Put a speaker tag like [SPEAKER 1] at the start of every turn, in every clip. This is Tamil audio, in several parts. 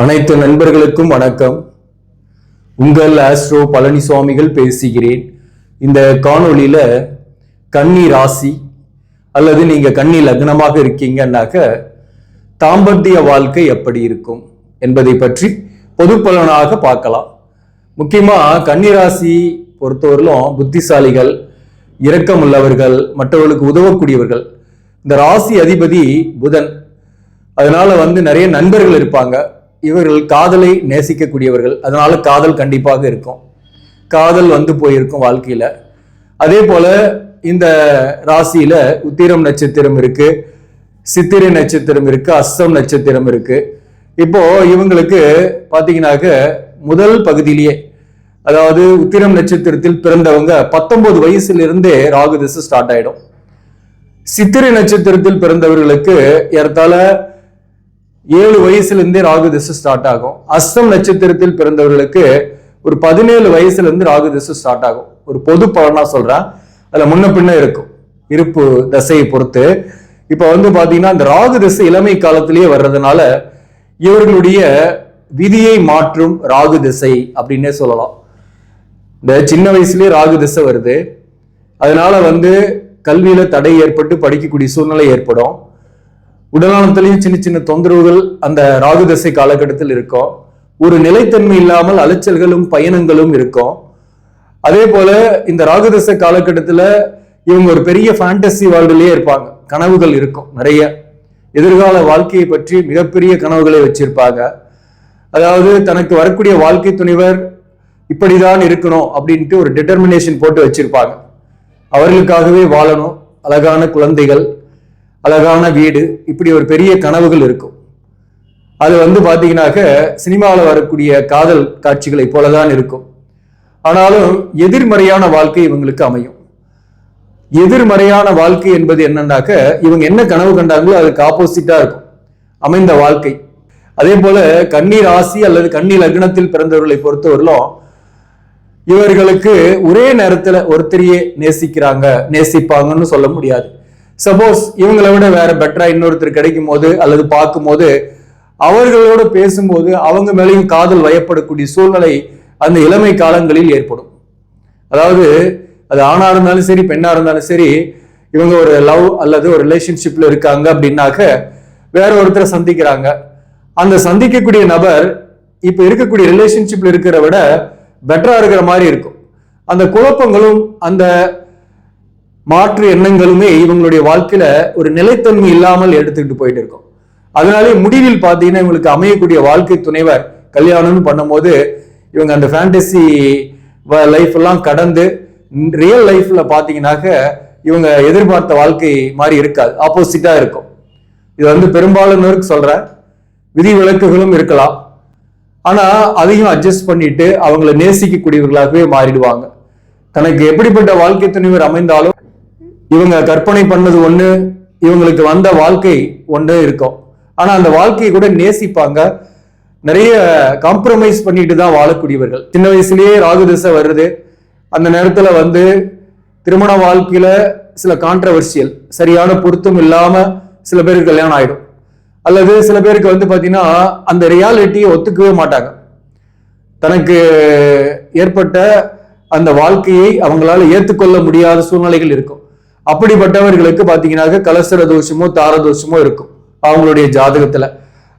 [SPEAKER 1] அனைத்து நண்பர்களுக்கும் வணக்கம். உங்கள் ஆஸ்ட்ரோ பழனிசுவாமிகள் பேசுகிறேன். இந்த காணொளியில் கன்னி ராசி அல்லது நீங்கள் கன்னி லக்னமாக இருக்கீங்கன்னாக்க தாம்பத்திய வாழ்க்கை எப்படி இருக்கும் என்பதை பற்றி பொது பலனாக பார்க்கலாம். முக்கியமாக கன்னி ராசி பொறுத்தவரையிலும் புத்திசாலிகள் இரக்கமுள்ளவர்கள் மற்றவர்களுக்கு உதவக்கூடியவர்கள். இந்த ராசி அதிபதி புதன். அதனால வந்து நிறைய நண்பர்கள் இருப்பாங்க. இவர்கள் காதலை நேசிக்கக்கூடியவர்கள். அதனால காதல் கண்டிப்பாக இருக்கும். காதல் வந்து போயிருக்கும் வாழ்க்கையில. அதே போல இந்த ராசியில உத்திரம் நட்சத்திரம் இருக்கு. சித்திரை நட்சத்திரம் இருக்கு. அஸ்தம் நட்சத்திரம் இருக்கு. இப்போ இவங்களுக்கு பாத்தீங்கன்னாக்க முதல் பகுதியிலேயே அதாவது உத்திரம் நட்சத்திரத்தில் பிறந்தவங்க பத்தொன்பது வயசுல இருந்தே ராகு திசை ஸ்டார்ட் ஆயிடும். சித்திரை நட்சத்திரத்தில் பிறந்தவர்களுக்கு ஏறத்தாழ ஏழு வயசுலேருந்தே ராகு திசை ஸ்டார்ட் ஆகும். அஸ்தம் நட்சத்திரத்தில் பிறந்தவர்களுக்கு ஒரு பதினேழு வயசுலேருந்து ராகு திசை ஸ்டார்ட் ஆகும். ஒரு பொது பலனாக சொல்கிறேன் அதில் முன்ன பின்ன இருக்கும். இருப்பு தசையை பொறுத்து. இப்போ வந்து பார்த்தீங்கன்னா இந்த ராகு திசை இளமை காலத்திலேயே வர்றதுனால இவர்களுடைய விதியை மாற்றும் ராகு திசை அப்படின்னே சொல்லலாம். இந்த சின்ன வயசுலேயே ராகு திசை வருது. அதனால வந்து கல்வியில தடை ஏற்பட்டு படிக்கக்கூடிய சூழ்நிலை ஏற்படும். உடல்நலத்திலையும் சின்ன சின்ன தொந்தரவுகள் அந்த ராகு தசை காலகட்டத்தில் இருக்கும். ஒரு நிலைத்தன்மை இல்லாமல் அலைச்சல்களும் பயணங்களும் இருக்கும். அதே போல இந்த ராகு தசை காலகட்டத்தில் இவங்க ஒரு பெரிய ஃபேண்டசி வேர்ல்டுலேயே இருப்பாங்க. கனவுகள் இருக்கும் நிறைய. எதிர்கால வாழ்க்கையை பற்றி மிகப்பெரிய கனவுகளை வச்சிருப்பாங்க. அதாவது தனக்கு வரக்கூடிய வாழ்க்கை துணைவர் இப்படிதான் இருக்கணும் அப்படின்ட்டு ஒரு டிட்டர்மினேஷன் போட்டு வச்சிருப்பாங்க. அவர்களுக்காகவே வாழணும். அழகான குழந்தைகள் அழகான வீடு இப்படி ஒரு பெரிய கனவுகள் இருக்கும். அது வந்து பார்த்தீங்கன்னாக்க சினிமாவில் வரக்கூடிய காதல் காட்சிகளை போலதான் இருக்கும். ஆனாலும் எதிர்மறையான வாழ்க்கை இவங்களுக்கு அமையும். எதிர்மறையான வாழ்க்கை என்பது என்னன்னாக்க இவங்க என்ன கனவு கண்டாங்களோ அதுக்கு ஆப்போசிட்டா இருக்கும். அமைந்த வாழ்க்கை. அதே போல கன்னி ராசி அல்லது கன்னி லக்னத்தில் பிறந்தவர்களை பொறுத்தவரையிலும் இவர்களுக்கு ஒரே நேரத்துல ஒருத்தரையே நேசிக்கிறாங்க நேசிப்பாங்கன்னு சொல்ல முடியாது. சப்போஸ் இவங்களை விட வேற பெட்டரா இன்னொருத்தர் கிடைக்கும் போது அல்லது பார்க்கும் போது அவர்களோட பேசும்போது அவங்க மேலேயும் காதல் வயப்படக்கூடிய சூழ்நிலை அந்த இளமை காலங்களில் ஏற்படும். அதாவது அது ஆணா இருந்தாலும் சரி பெண்ணா இருந்தாலும் சரி இவங்க ஒரு லவ் அல்லது ஒரு ரிலேஷன்ஷிப்ல இருக்காங்க அப்படின்னாக்க வேற ஒருத்தரை சந்திக்கிறாங்க. அந்த சந்திக்கக்கூடிய நபர் இப்ப இருக்கக்கூடிய ரிலேஷன்ஷிப்ல இருக்கிற விட பெட்டரா இருக்கிற மாதிரி இருக்கும். அந்த குழப்பங்களும் அந்த மாற்று எண்ணங்களுமே இவங்களுடைய வாழ்க்கையில ஒரு நிலைத்தன்மை இல்லாமல் எடுத்துக்கிட்டு போயிட்டு இருக்கும். அதனாலே முடிவில் பார்த்தீங்கன்னா இவங்களுக்கு அமையக்கூடிய வாழ்க்கை துணைவர் கல்யாணம்னு பண்ணும்போது இவங்க அந்த ஃபேண்டசி லைஃப் எல்லாம் கடந்து ரியல் லைஃப்ல பார்த்தீங்கன்னாக்க இவங்க எதிர்பார்த்த வாழ்க்கை மாதிரி இருக்காது ஆப்போசிட்டா இருக்கும். இது வந்து பெரும்பாலானோருக்கு சொல்றேன். விதி விலக்குகளும் இருக்கலாம். ஆனா அதையும் அட்ஜஸ்ட் பண்ணிட்டு அவங்கள நேசிக்கக்கூடியவர்களாகவே மாறிடுவாங்க. தனக்கு எப்படிப்பட்ட வாழ்க்கை துணைவர் அமைந்தாலும் இவங்க கற்பனை பண்ணது ஒண்ணு இவங்களுக்கு வந்த வாழ்க்கை ஒன்று இருக்கும். ஆனா அந்த வாழ்க்கையை கூட நேசிப்பாங்க. நிறைய காம்ப்ரமைஸ் பண்ணிட்டு தான் வாழக்கூடியவர்கள். சின்ன வயசுலயே ராகு திசை வருது. அந்த நேரத்துல வந்து திருமண வாழ்க்கையில சில கான்ட்ரவர்சியல் சரியான பொருத்தம் இல்லாம சில பேருக்கு கல்யாணம் ஆயிடும். அல்லது சில பேருக்கு வந்து பாத்தீங்கன்னா அந்த ரியாலிட்டியை ஒத்துக்கவே மாட்டாங்க. தனக்கு ஏற்பட்ட அந்த வாழ்க்கையை அவங்களால ஏற்றுக்கொள்ள முடியாத சூழ்நிலைகள் இருக்கும். அப்படிப்பட்டவர்களுக்கு பாத்தீங்கன்னாக்க கலசர தோஷமோ தார தோஷமோ இருக்கும் அவங்களுடைய ஜாதகத்துல.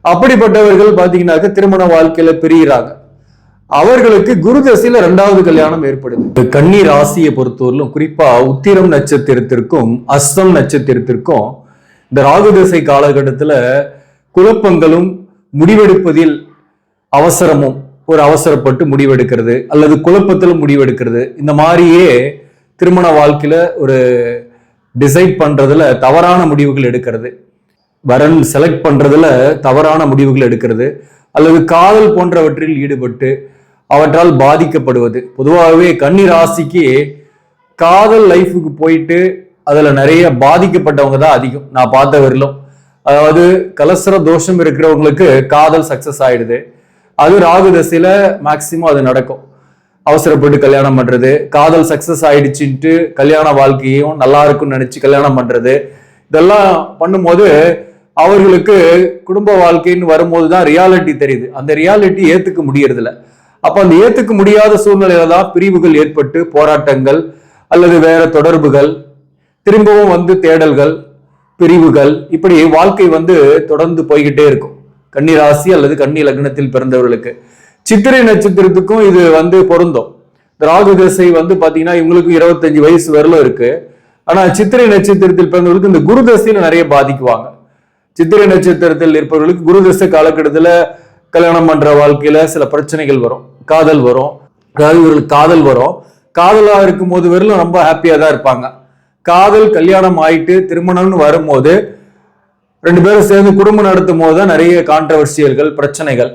[SPEAKER 1] அப்படிப்பட்டவர்கள் பாத்தீங்கன்னாக்க திருமண வாழ்க்கையில பிரியிறாங்க. அவர்களுக்கு குரு தசையில ரெண்டாவது கல்யாணம் ஏற்படுது. கன்னி ராசியை பொறுத்தவரையிலும் குறிப்பா உத்திரம் நட்சத்திரத்திற்கும் அஸ்தம் நட்சத்திரத்திற்கும் இந்த ராகு தசை காலகட்டத்துல குழப்பங்களும் முடிவெடுப்பதில் அவசரமும் ஒரு அவசரப்பட்டு முடிவெடுக்கிறது. அல்லது குழப்பத்தில் முடிவெடுக்கிறது. இந்த மாதிரியே திருமண வாழ்க்கையில ஒரு டிசைட் பண்ணுறதுல தவறான முடிவுகள் எடுக்கிறது. வரன் செலக்ட் பண்ணுறதுல தவறான முடிவுகள் எடுக்கிறது. அல்லது காதல் போன்றவற்றில் ஈடுபட்டு அவற்றால் பாதிக்கப்படுவது. பொதுவாகவே கன்னி ராசிக்கு காதல் லைஃபுக்கு போயிட்டு அதில் நிறைய பாதிக்கப்பட்டவங்க தான் அதிகம். நான் பார்த்த வரலும் அதாவது கலசர தோஷம் இருக்கிறவங்களுக்கு காதல் சக்சஸ் ஆயிடுது. அது ராகு தசையில் மேக்சிமம் அது நடக்கும். அவசரப்பட்டு கல்யாணம் பண்றது. காதல் சக்சஸ் ஆயிடுச்சுன்ட்டு கல்யாண வாழ்க்கையும் நல்லா இருக்கும்னு நினைச்சு கல்யாணம் பண்றது. இதெல்லாம் பண்ணும்போது அவர்களுக்கு குடும்ப வாழ்க்கைன்னு வரும்போது தான் ரியாலிட்டி தெரியுது. அந்த ரியாலிட்டி ஏத்துக்க முடியறதில்ல. அப்ப அந்த ஏத்துக்க முடியாத சூழ்நிலையில தான் பிரிவுகள் ஏற்பட்டு போராட்டங்கள் அல்லது வேற தொடர்புகள் திரும்பவும் வந்து தேடல்கள் பிரிவுகள் இப்படி வாழ்க்கை வந்து தொடர்ந்து போய்கிட்டே இருக்கும். கன்னி ராசி அல்லது கன்னி லக்னத்தில் பிறந்தவர்களுக்கு. சித்திரை நட்சத்திரத்துக்கும் இது வந்து பொருந்தும். ராகு திசை வந்து பாத்தீங்கன்னா இவங்களுக்கு இருபத்தஞ்சு வயசு வரலும் இருக்கு. ஆனா சித்திரை நட்சத்திரத்தில் பிறந்தவர்களுக்கு இந்த குரு தசையில நிறைய பாதிக்குவாங்க. சித்திரை நட்சத்திரத்தில் இருப்பவர்களுக்கு குரு தசை காலகட்டத்துல கல்யாணம் பண்ற வாழ்க்கையில சில பிரச்சனைகள் வரும். காதல் வரும். அதாவது இவர்களுக்கு காதல் வரும். காதலா இருக்கும் போது வரலும் ரொம்ப ஹாப்பியா தான் இருப்பாங்க. காதல் கல்யாணம் ஆயிட்டு திருமணம்னு வரும்போது ரெண்டு பேரும் சேர்ந்து குடும்பம் நடத்தும் போது தான் நிறைய கான்ட்ரவர்சியல்கள் பிரச்சனைகள்.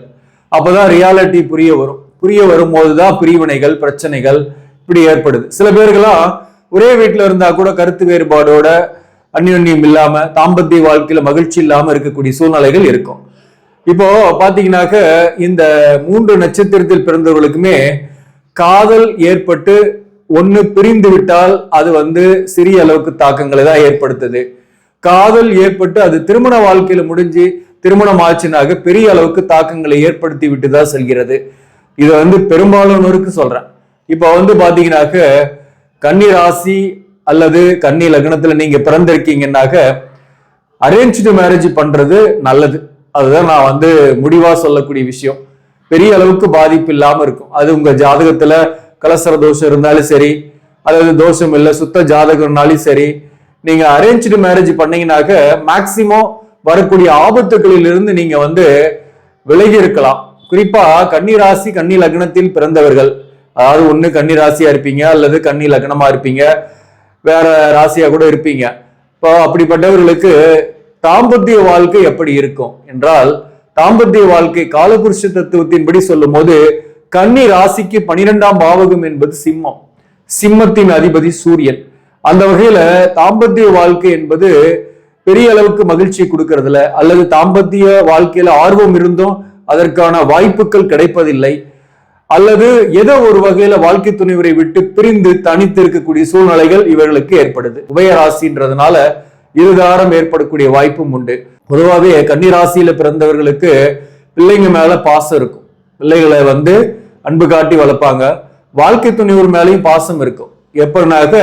[SPEAKER 1] அப்போதான் ரியாலிட்டி புரிய வரும். புரிய வரும்போது தான் பிரிவினைகள் பிரச்சனைகள் இப்படி ஏற்படுது. சில பேருக்கெல்லாம் ஒரே வீட்டில் இருந்தா கூட கருத்து வேறுபாடோட அந்யோன்யம் இல்லாம தாம்பத்திய வாழ்க்கையில மகிழ்ச்சி இல்லாம இருக்கக்கூடிய சூழ்நிலைகள் இருக்கும். இப்போ பாத்தீங்கன்னாக்க இந்த மூன்று நட்சத்திரத்தில் பிறந்தவர்களுக்குமே காதல் ஏற்பட்டு ஒன்று பிரிந்து விட்டால் அது வந்து சிறிய அளவுக்கு தாக்கங்களை தான் ஏற்படுத்துது. காதல் ஏற்பட்டு அது திருமண வாழ்க்கையில முடிஞ்சு திருமணம் ஆச்சுனாக பெரிய அளவுக்கு தாக்கங்களை ஏற்படுத்தி விட்டு தான் செல்கிறது. இதை வந்து பெரும்பாலானோருக்கு சொல்றேன். இப்போ வந்து பாத்தீங்கன்னாக்க கன்னி ராசி அல்லது கன்னி லக்னத்துல நீங்க பிறந்திருக்கீங்கன்னாக்க அரேஞ்ச்டு மேரேஜ் பண்றது நல்லது. அதுதான் நான் வந்து முடிவா சொல்லக்கூடிய விஷயம். பெரிய அளவுக்கு பாதிப்பு இல்லாம இருக்கும். அது உங்க ஜாதகத்துல கலசர தோஷம் இருந்தாலும் சரி அல்லது தோஷம் இல்லை சுத்த ஜாதகம்னாலும் சரி நீங்க அரேஞ்ச்டு மேரேஜ் பண்ணீங்கன்னாக்க மேக்சிமம் வரக்கூடிய ஆபத்துகளில் இருந்து நீங்க வந்து விலகி இருக்கலாம் குறிப்பா கன்னி ராசி கன்னி லக்னத்தில் பிறந்தவர்கள். அதாவது ஒன்று கன்னி ராசியா இருப்பீங்க அல்லது கன்னி லக்னமா இருப்பீங்க. வேற ராசியா கூட இருப்பீங்க. இப்போ அப்படிப்பட்டவர்களுக்கு தாம்பத்திய வாழ்க்கை எப்படி இருக்கும் என்றால் தாம்பத்திய வாழ்க்கை காலபுருஷ தத்துவத்தின்படி சொல்லும் போது கன்னி ராசிக்கு பனிரெண்டாம் பாவகம் என்பது சிம்மம். சிம்மத்தின் அதிபதி சூரியன். அந்த வகையில தாம்பத்திய வாழ்க்கை என்பது பெரிய அளவுக்கு மகிழ்ச்சி கொடுக்கறதுல அல்லது தாம்பத்திய வாழ்க்கையில ஆர்வம் இருந்தும் அதற்கான வாய்ப்புகள் கிடைப்பதில்லை. அல்லது ஏதோ ஒரு வகையில வாழ்க்கை துணைவரை விட்டு பிரிந்து தனித்து இருக்கக்கூடிய சூழ்நிலைகள் இவர்களுக்கு ஏற்படுது. உபயராசின்றதுனால இருதாரம் ஏற்படக்கூடிய வாய்ப்பும் உண்டு. பொதுவாகவே கன்னிராசியில பிறந்தவர்களுக்கு பிள்ளைங்க மேல பாசம் இருக்கும். பிள்ளைகளை வந்து அன்பு காட்டி வளர்ப்பாங்க. வாழ்க்கை துணைவர் மேலேயும் பாசம் இருக்கும். எப்படினாக்க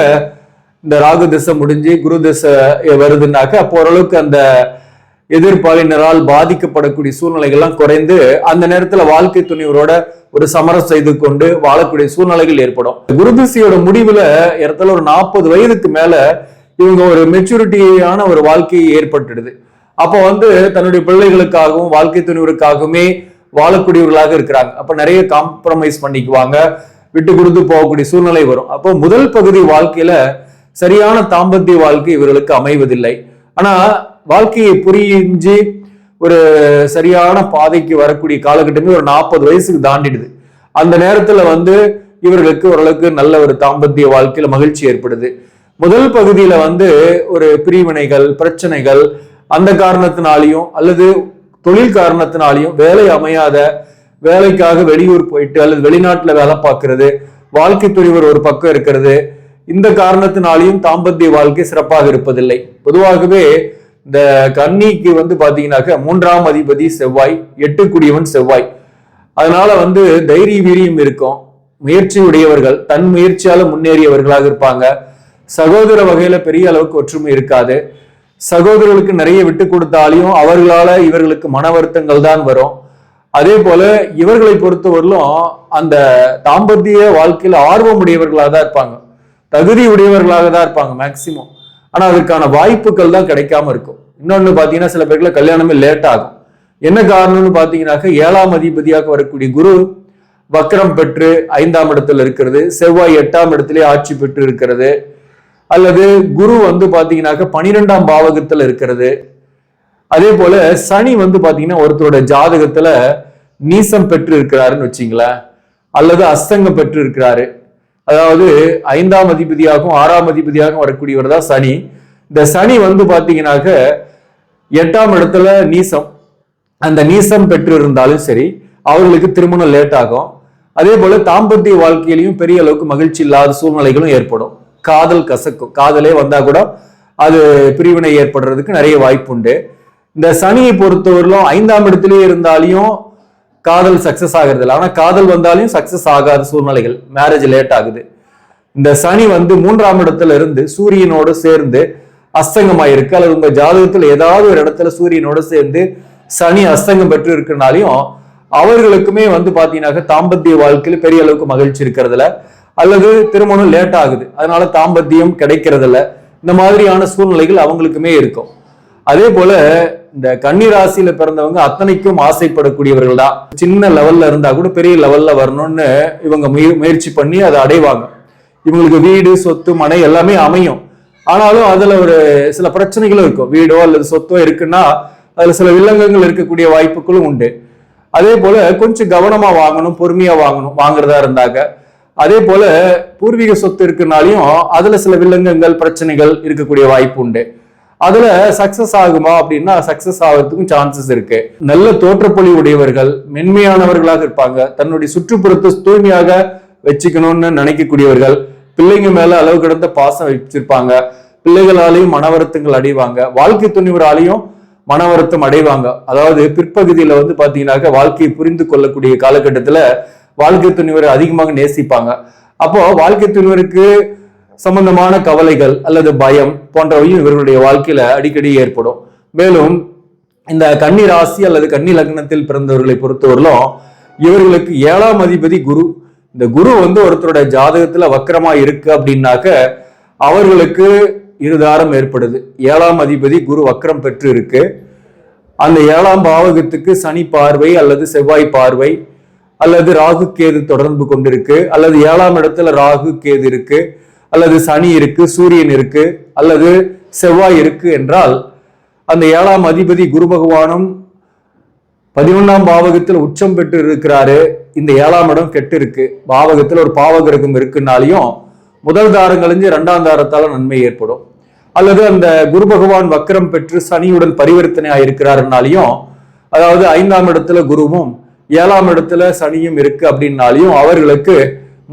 [SPEAKER 1] இந்த ராகு திசை முடிஞ்சு குரு திசை வருதுன்னாக்க அப்போ ஓரளவுக்கு அந்த எதிர்பாலினரால் பாதிக்கப்படக்கூடிய சூழ்நிலைகள்லாம் குறைந்து அந்த நேரத்துல வாழ்க்கை துணிவரோட ஒரு சமரம் செய்து கொண்டு வாழக்கூடிய சூழ்நிலைகள் ஏற்படும். குரு திசையோட முடிவுல இடத்துல ஒரு நாற்பது வயதுக்கு மேல இவங்க ஒரு மெச்சூரிட்டியான ஒரு வாழ்க்கையை ஏற்பட்டுடுது. அப்போ வந்து தன்னுடைய பிள்ளைகளுக்காகவும் வாழ்க்கை துணிவருக்காகவுமே வாழக்கூடியவர்களாக இருக்கிறாங்க. அப்ப நிறைய காம்ப்ரமைஸ் பண்ணிக்குவாங்க விட்டு கொடுத்து போகக்கூடிய சூழ்நிலை வரும். அப்போ முதல் பகுதி வாழ்க்கையில சரியான தாம்பத்திய வாழ்க்கை இவர்களுக்கு அமைவதில்லை. ஆனா வாழ்க்கையை புரிஞ்சு ஒரு சரியான பாதைக்கு வரக்கூடிய காலகட்டமே ஒரு நாற்பது வயசுக்கு தாண்டிடுது. அந்த நேரத்துல வந்து இவர்களுக்கு ஓரளவுக்கு நல்ல ஒரு தாம்பத்திய வாழ்க்கையில மகிழ்ச்சி ஏற்படுது. முதல் பகுதியில வந்து ஒரு பிரிவினைகள் பிரச்சனைகள் அந்த காரணத்தினாலையும் அல்லது தொழில் காரணத்தினாலையும் வேலை அமையாத வேலைக்காக வெளியூர் போயிட்டு அல்லது வெளிநாட்டுல வேலை பார்க்கறது வாழ்க்கை துணிவர் ஒரு பக்கம் இருக்கிறது இந்த காரணத்தினாலையும் தாம்பத்திய வாழ்க்கை சிறப்பாக இருப்பதில்லை. பொதுவாகவே இந்த கன்னிக்கு வந்து பாத்தீங்கன்னாக்க மூன்றாம் அதிபதி செவ்வாய் எட்டுக்குடியவன் செவ்வாய். அதனால வந்து தைரிய வீரியம் இருக்கும். முயற்சி உடையவர்கள் தன் முயற்சியால முன்னேறியவர்களாக இருப்பாங்க. சகோதர வகையில பெரிய அளவுக்கு ஒற்றுமை இருக்காது. சகோதரர்களுக்கு நிறைய விட்டு கொடுத்தாலையும் அவர்களால இவர்களுக்கு மன வருத்தங்கள் தான் வரும். அதே போல இவர்களை பொறுத்தவரையிலும் அந்த தாம்பத்திய வாழ்க்கையில ஆர்வம் உடையவர்களாக தான் இருப்பாங்க. தகுதி உடையவர்களாக தான் இருப்பாங்க மேக்சிமம் ஆனால் அதுக்கான வாய்ப்புகள் தான் கிடைக்காம இருக்கும். இன்னொன்று பார்த்தீங்கன்னா சில பேருக்குல கல்யாணமே லேட் ஆகும். என்ன காரணம்னு பார்த்தீங்கன்னாக்க ஏழாம் அதிபதியாக வரக்கூடிய குரு வக்கரம் பெற்று ஐந்தாம் இடத்துல இருக்கிறது செவ்வாய் எட்டாம் இடத்திலே ஆட்சி பெற்று இருக்கிறது. அல்லது குரு வந்து பார்த்தீங்கன்னாக்க பனிரெண்டாம் பாவகத்தில் இருக்கிறது. அதே போல சனி வந்து பார்த்தீங்கன்னா ஒருத்தரோட ஜாதகத்துல நீசம் பெற்று இருக்கிறாருன்னு வச்சிங்களேன். அல்லது அஸ்தங்கம் பெற்று இருக்கிறாரு. அதாவது ஐந்தாம் அதிபதியாகவும் ஆறாம் அதிபதியாகவும் வரக்கூடியவர் தான் சனி. இந்த சனி வந்து பார்த்தீங்கன்னாக்க எட்டாம் இடத்துல நீசம். அந்த நீசம் பெற்று இருந்தாலும் சரி அவர்களுக்கு திருமணம் லேட் ஆகும். அதே போல தாம்பத்திய வாழ்க்கையிலையும் பெரிய அளவுக்கு மகிழ்ச்சி இல்லாத சூழ்நிலைகளும் ஏற்படும். காதல் கசக்கும். காதலே வந்தா கூட அது பிரிவினை ஏற்படுறதுக்கு நிறைய வாய்ப்பு உண்டு இந்த சனியை பொறுத்தவரையிலும் ஐந்தாம் இடத்திலேயே இருந்தாலையும் காதல் சக்சஸ் ஆகிறது இல்லை ஆனால் காதல் வந்தாலையும் சக்சஸ் ஆகாத சூழ்நிலைகள் மேரேஜ் லேட் ஆகுது. இந்த சனி வந்து மூன்றாம் இடத்துல இருந்து சூரியனோடு சேர்ந்து அஸ்தங்கமாயிருக்கு. அல்லது உங்கள் ஜாதகத்தில் ஏதாவது ஒரு இடத்துல சூரியனோடு சேர்ந்து சனி அஸ்தங்கம் பெற்று இருக்கிறனாலையும் அவர்களுக்குமே வந்து பார்த்தீங்கன்னாக்க தாம்பத்திய வாழ்க்கையில் பெரிய அளவுக்கு மகிழ்ச்சி இருக்கிறதுல அல்லது திருமணம் லேட் ஆகுது. அதனால தாம்பத்தியம் கிடைக்கிறதில்ல. இந்த மாதிரியான சூழ்நிலைகள் அவங்களுக்குமே இருக்கும். அதே போல இந்த கன்னி ராசியில பிறந்தவங்க அத்தனைக்கும் ஆசைப்படக்கூடியவர்கள் தான் சின்ன லெவல்ல இருந்தா கூட பெரிய லெவல்ல வரணும்னு இவங்க முய- முயற்சி பண்ணி அதை அடைவாங்க. இவங்களுக்கு வீடு சொத்து மனை எல்லாமே அமையும். ஆனாலும் அதுல ஒரு சில பிரச்சனைகளும் இருக்கும். வீடோ அல்லது சொத்தோ இருக்குன்னா அதுல சில வில்லங்கங்கள் இருக்கக்கூடிய வாய்ப்புகளும் உண்டு. அதே போல கொஞ்சம் கவனமா வாங்கணும் பொறுமையா வாங்கணும் வாங்குறதா இருந்தாங்க அதே போல பூர்வீக சொத்து இருக்குனாலையும் அதுல சில வில்லங்கங்கள் பிரச்சனைகள் இருக்கக்கூடிய வாய்ப்பு உண்டு. அதுல சக்சஸ் ஆகுமா அப்படின்னா சக்சஸ் ஆகிறதுக்கும் சான்சஸ் இருக்கு. நல்ல தோற்றப்பொழி உடையவர்கள் மென்மையானவர்களாக இருப்பாங்க. தன்னுடைய சுற்றுப்புறத்தை தூய்மையாக வச்சுக்கணும்னு நினைக்கக்கூடியவர்கள் பிள்ளைங்க மேல அளவு கடந்த பாசம் வச்சிருப்பாங்க. பிள்ளைகளாலையும் மனவருத்தங்கள் அடைவாங்க. வாழ்க்கை துணிவராலையும் மனவருத்தம் அடைவாங்க. அதாவது பிற்பகுதியில வந்து பாத்தீங்கன்னாக்க வாழ்க்கையை புரிந்து கொள்ளக்கூடிய காலகட்டத்துல வாழ்க்கை துணிவரை அதிகமாக நேசிப்பாங்க. அப்போ வாழ்க்கை துணிவருக்கு சம்பந்தமான கவலைகள் அல்லது பயம் போன்றவையும் இவர்களுடைய வாழ்க்கையில அடிக்கடி ஏற்படும். மேலும் இந்த கன்னி ராசி அல்லது கன்னி லக்னத்தில் பிறந்தவர்களை பொறுத்தவரையிலும் இவர்களுக்கு ஏழாம் அதிபதி குரு. இந்த குரு வந்து ஒருத்தருடைய ஜாதகத்துல வக்கரமா இருக்கு அப்படின்னாக்க அவர்களுக்கு இருதாரம் ஏற்படுது. ஏழாம் அதிபதி குரு வக்கரம் பெற்று இருக்கு அந்த ஏழாம் பாவகத்துக்கு சனி பார்வை அல்லது செவ்வாய் பார்வை அல்லது ராகு கேது தொடர்பு கொண்டிருக்கு. அல்லது ஏழாம் இடத்துல ராகு கேது இருக்கு. அல்லது சனி இருக்கு சூரியன் இருக்கு அல்லது செவ்வாய் இருக்கு என்றால் அந்த ஏழாம் அதிபதி குரு பகவானும் பதினொன்னாம் பாவகத்தில் உச்சம் பெற்று இருக்கிறாரு. இந்த ஏழாம் இடம் கெட்டு இருக்கு. பாவகத்தில் ஒரு பாவகிரகம் இருக்குனாலையும் முதல் தாரம் கழிஞ்சு ரெண்டாம் தாரத்தால நன்மை ஏற்படும். அல்லது அந்த குரு பகவான் வக்கரம் பெற்று சனியுடன் பரிவர்த்தனை ஆயிருக்கிறாருனாலையும் அதாவது ஐந்தாம் இடத்துல குருவும் ஏழாம் இடத்துல சனியும் இருக்கு அப்படின்னாலையும் அவர்களுக்கு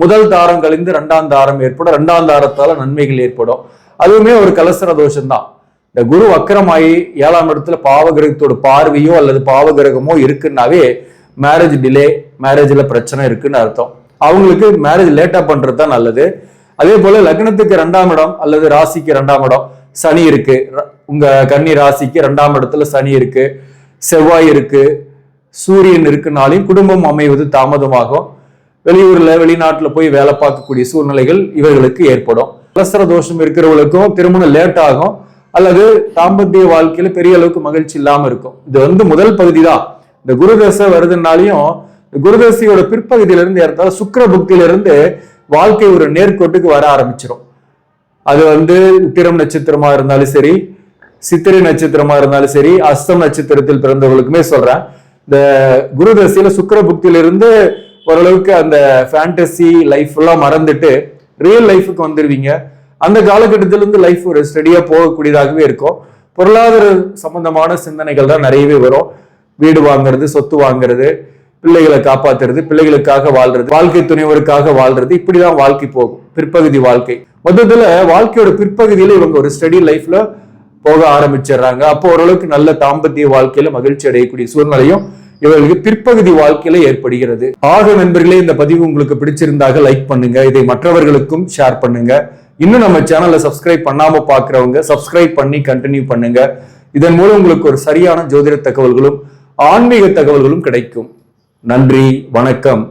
[SPEAKER 1] முதல் தாரம் கழிந்து ரெண்டாம் தாரம் ஏற்படும். ரெண்டாம் தாரத்தால நன்மைகள் ஏற்படும். அதுவுமே ஒரு கலசர தோஷம்தான். இந்த குரு வக்கரமாயி ஏழாம் இடத்துல பாவகிரகத்தோட பார்வையோ அல்லது பாவகிரகமோ இருக்குன்னாவே மேரேஜ் டிலே மேரேஜில் பிரச்சனை இருக்குன்னு அர்த்தம். அவங்களுக்கு மேரேஜ் லேட்டாக பண்ணுறது தான் நல்லது. அதே போல் லக்னத்துக்கு ரெண்டாம் இடம் அல்லது ராசிக்கு ரெண்டாம் இடம் சனி இருக்கு. உங்கள் கன்னி ராசிக்கு ரெண்டாம் இடத்துல சனி இருக்கு. செவ்வாய் இருக்கு. சூரியன் இருக்குனாலையும் குடும்பம் அமைவது தாமதமாகும். வெளியூர்ல வெளிநாட்டுல போய் வேலை பார்க்கக்கூடிய சூழ்நிலைகள் இவர்களுக்கு ஏற்படும். கலசர தோஷம் இருக்கிறவங்களுக்கும் திருமணம் லேட் ஆகும். அல்லது தாம்பத்திய வாழ்க்கையில பெரிய அளவுக்கு மகிழ்ச்சி இல்லாம இருக்கும். இது வந்து முதல் பகுதி தான் இந்த குருதசை வருதுனாலையும் குருதசையோட பிற்பகுதியில இருந்து ஏறத்தாலும் சுக்கிர புக்தியில இருந்து வாழ்க்கை ஒரு நேர்கோட்டுக்கு வர ஆரம்பிச்சிடும் அது வந்து உத்திரம் நட்சத்திரமா இருந்தாலும் சரி சித்திரை நட்சத்திரமா இருந்தாலும் சரி அஸ்தம் நட்சத்திரத்தில் பிறந்தவர்களுக்குமே சொல்றேன். இந்த குரு தசையில புக்தியிலிருந்து ஓரளவுக்கு அந்த ஃபேண்டசி லைஃப் எல்லாம் மறந்துட்டு ரியல் லைஃபுக்கு வந்துடுவீங்க அந்த காலகட்டத்திலிருந்து லைஃப் ஒரு ஸ்டடியாக போகக்கூடியதாகவே இருக்கும். பொருளாதார சம்பந்தமான சிந்தனைகள் தான் நிறையவே வரும். வீடு வாங்குறது சொத்து வாங்குறது பிள்ளைகளை காப்பாத்துறது பிள்ளைகளுக்காக வாழ்றது வாழ்க்கை துணைவருக்காக வாழ்றது இப்படிதான் வாழ்க்கை போகும். பிற்பகுதி வாழ்க்கை. மொத்தத்துல வாழ்க்கையோட பிற்பகுதியில இவங்க ஒரு ஸ்டடி லைஃப்ல போக ஆரம்பிச்சிடுறாங்க. அப்போ ஓரளவுக்கு நல்ல தாம்பத்திய வாழ்க்கையில மகிழ்ச்சி அடையக்கூடிய சூழ்நிலையும் இவர்களுக்கு பிற்பகுதி வாழ்க்கையில ஏற்படுகிறது. ஆக நண்பர்களே இந்த பதிவு உங்களுக்கு பிடிச்சிருந்தாக லைக் பண்ணுங்க. இதை மற்றவர்களுக்கும் ஷேர் பண்ணுங்க. இன்னும் நம்ம சேனலை சப்ஸ்கிரைப் பண்ணாம பாக்குறவங்க சப்ஸ்கிரைப் பண்ணி கண்டினியூ பண்ணுங்க. இதன் மூலம் உங்களுக்கு ஒரு சரியான ஜோதிட தகவல்களும் ஆன்மீக தகவல்களும் கிடைக்கும். நன்றி வணக்கம்.